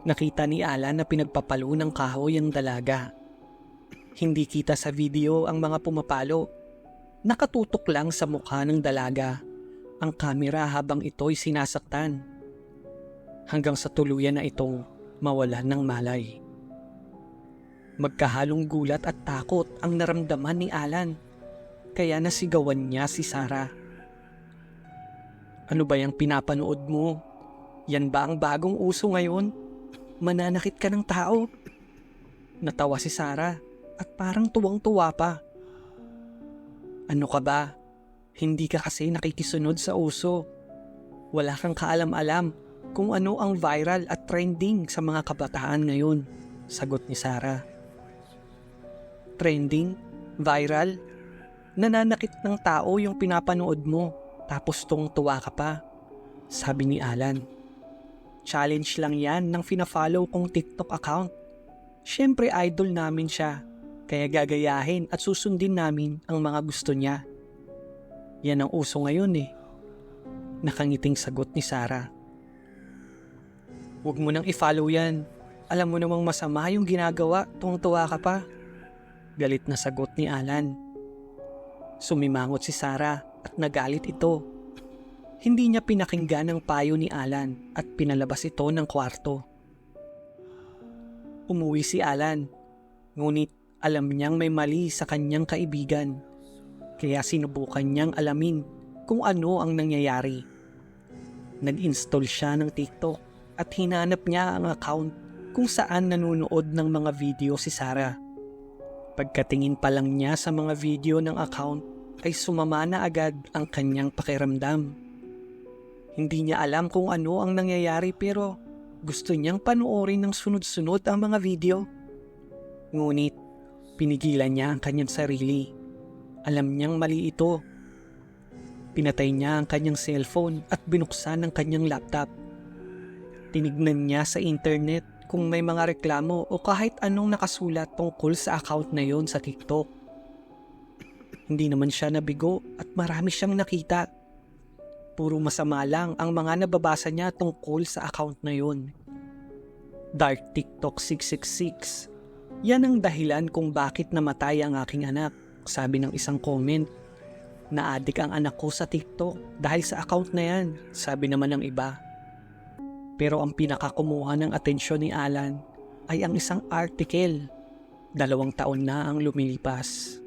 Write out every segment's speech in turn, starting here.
Nakita ni Alan na pinagpapalo ng kahoy ang dalaga. Hindi kita sa video ang mga pumapalo. Nakatutok lang sa mukha ng dalaga ang kamera habang ito'y sinasaktan. Hanggang sa tuluyan na itong mawalan ng malay. Magkahalong gulat at takot ang naramdaman ni Alan. Kaya nasigawan niya si Sarah. Ano ba yung pinapanood mo? Yan ba ang bagong uso ngayon? Mananakit ka ng tao? Natawa si Sarah at parang tuwang-tuwa pa. Ano ka ba? Hindi ka kasi nakikisunod sa uso. Wala kang kaalam-alam kung ano ang viral at trending sa mga kabataan ngayon, sagot ni Sarah. Trending? Viral? Nananakit ng tao yung pinapanood mo tapos tuwang-tuwa ka pa, sabi ni Alan. Challenge lang yan ng fina-follow kong TikTok account. Siyempre idol namin siya, kaya gagayahin at susundin namin ang mga gusto niya. Yan ang uso ngayon eh. Nakangiting sagot ni Sarah. Huwag mo nang i-follow yan. Alam mo namang masama yung ginagawa, tuwang-tuwa ka pa. Galit na sagot ni Alan. Sumimangot si Sarah at nagalit ito. Hindi niya pinakinggan ang payo ni Alan at pinalabas ito ng kwarto. Umuwi si Alan, ngunit alam niyang may mali sa kanyang kaibigan. Kaya sinubukan niyang alamin kung ano ang nangyayari. Nag-install siya ng TikTok at hinanap niya ang account kung saan nanonood ng mga video si Sarah. Pagkatingin pa lang niya sa mga video ng account ay sumama na agad ang kanyang pakiramdam. Hindi niya alam kung ano ang nangyayari pero gusto niyang panoorin ng sunod-sunod ang mga video. Ngunit pinigilan niya ang kanyang sarili. Alam niyang mali ito. Pinatay niya ang kanyang cellphone at binuksan ang kanyang laptop. Tinignan niya sa internet kung may mga reklamo o kahit anong nakasulat tungkol sa account na yon sa TikTok. Hindi naman siya nabigo at marami siyang nakita. Puro masama lang ang mga nababasa niya tungkol sa account na yon. Dark TikTok 666. Yan ang dahilan kung bakit namatay ang aking anak, sabi ng isang comment. Naadik ang anak ko sa TikTok dahil sa account na yan, sabi naman ng iba. Pero ang pinakakumuha ng atensyon ni Alan ay ang isang article. Dalawang taon na ang lumilipas.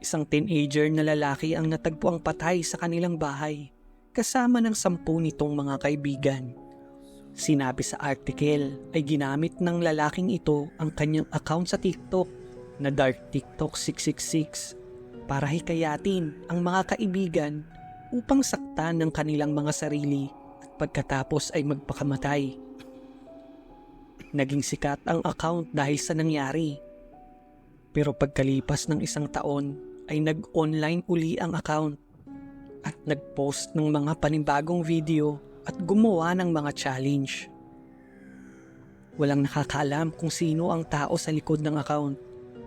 Isang teenager na lalaki ang natagpuang patay sa kanilang bahay kasama ng sampu nitong mga kaibigan. Sinabi sa article ay ginamit ng lalaking ito ang kanyang account sa TikTok na Dark TikTok 666 para hikayatin ang mga kaibigan upang saktan ng kanilang mga sarili at pagkatapos ay magpakamatay. Naging sikat ang account dahil sa nangyari. Pero pagkalipas ng isang taon ay nag-online uli ang account at nag-post ng mga panibagong video at gumawa ng mga challenge. Walang nakakaalam kung sino ang tao sa likod ng account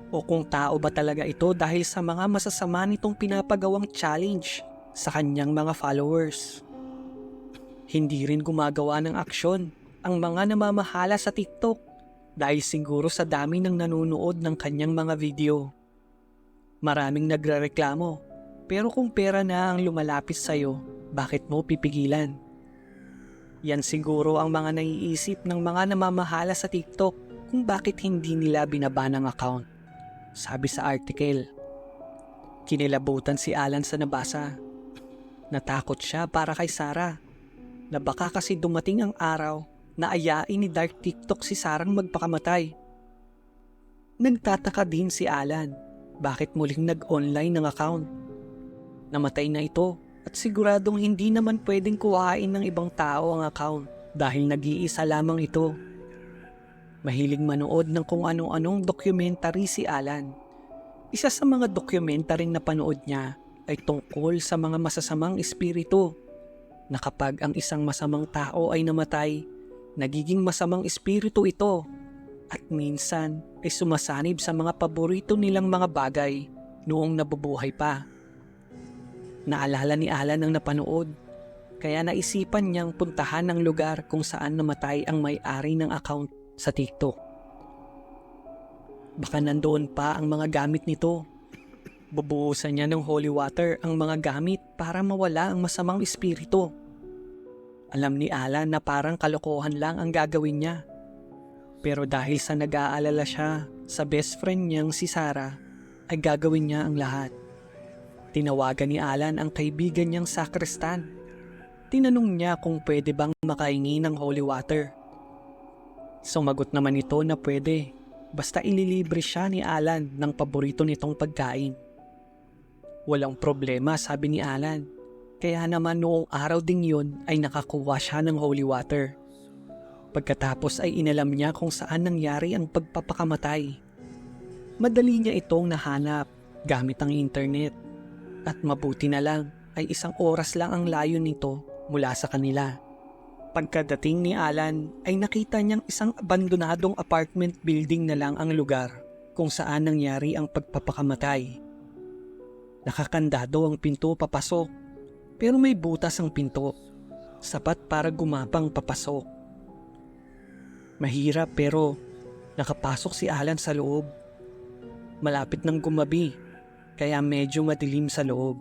o kung tao ba talaga ito dahil sa mga masasama nitong pinapagawang challenge sa kanyang mga followers. Hindi rin gumagawa ng aksyon ang mga namamahala sa TikTok dahil siguro sa dami ng nanonood ng kanyang mga video. Maraming nagrereklamo pero kung pera na ang lumalapit sa'yo, bakit mo pipigilan? Yan siguro ang mga naiisip ng mga namamahala sa TikTok kung bakit hindi nila binaba ng account. Sabi sa article. Kinilabutan si Alan sa nabasa. Natakot siya para kay Sarah na baka kasi dumating ang araw na ayain ni Dark TikTok si Sarang magpakamatay. Nagtataka din si Alan bakit muling nag-online ng account. Namatay na ito at siguradong hindi naman pwedeng kuhain ng ibang tao ang account dahil nag-iisa lamang ito. Mahilig manood ng kung ano-anong documentary si Alan. Isa sa mga documentary na panood niya ay tungkol sa mga masasamang espiritu na kapag ang isang masamang tao ay namatay, nagiging masamang espiritu ito at minsan ay sumasanib sa mga paborito nilang mga bagay noong nabubuhay pa. Naalala ni Alan ang napanood Kaya naisipan niyang puntahan ng lugar kung saan namatay ang may-ari ng account sa TikTok. Baka nandoon pa ang mga gamit nito. Bubuhusan niya ng holy water ang mga gamit para mawala ang masamang espiritu. Alam ni Alan na parang kalokohan lang ang gagawin niya. Pero dahil sa nag-aalala siya sa best friend niyang si Sarah, ay gagawin niya ang lahat. Tinawagan ni Alan ang kaibigan niyang sakristan. Tinanong niya kung pwede bang makaingi ng holy water. Sumagot naman ito na pwede, basta ililibre siya ni Alan ng paborito nitong pagkain. Walang problema sabi ni Alan, kaya naman noong araw ding yun ay nakakuha siya ng holy water. Pagkatapos ay inalam niya kung saan nangyari ang pagpapakamatay. Madali niya itong nahanap gamit ang internet. At mabuti na lang ay isang oras lang ang layo nito mula sa kanila. Pagkadating ni Alan ay nakita niyang isang abandonadong apartment building na lang ang lugar kung saan nangyari ang pagpapakamatay. Nakakandado ang pinto papasok pero may butas ang pinto. Sapat para gumapang papasok. Mahirap pero nakapasok si Alan sa loob. Malapit ng gumabi kaya medyo madilim sa loob.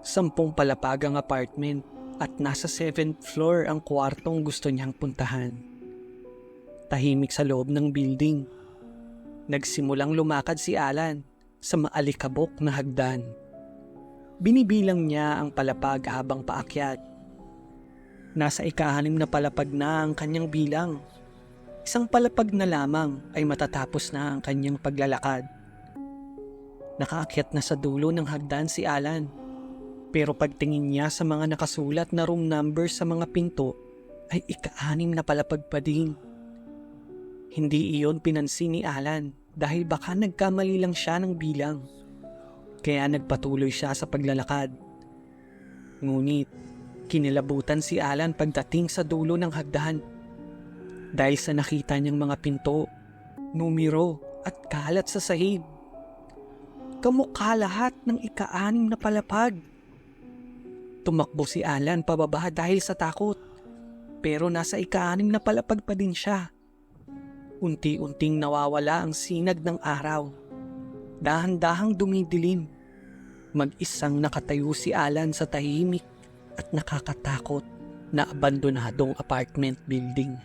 Sampung palapag ang apartment at nasa 7th floor ang kwartong gusto niyang puntahan. Tahimik sa loob ng building. Nagsimulang lumakad si Alan sa maalikabok na hagdan. Binibilang niya ang palapag habang paakyat. Nasa ikahanim na palapag na ang kanyang bilang. Isang palapag na lamang ay matatapos na ang kanyang paglalakad. Nakaakyat na sa dulo ng hagdan si Alan. Pero pagtingin niya sa mga nakasulat na room number sa mga pinto, ay ikaanim na palapag pa din. Hindi iyon pinansin ni Alan dahil baka nagkamali lang siya ng bilang. Kaya nagpatuloy siya sa paglalakad. Ngunit, kinilabutan si Alan pagdating sa dulo ng hagdan. Dahil sa nakita niyang mga pinto, numero at kalat sa sahig. Kamukha lahat ng ikaanim na palapag. Tumakbo si Alan pababa dahil sa takot. Pero nasa ikaanim na palapag pa din siya. Unti-unting nawawala ang sinag ng araw. Dahan-dahang dumidilim. Mag-isang nakatayo si Alan sa tahimik at nakakatakot na abandonadong apartment building.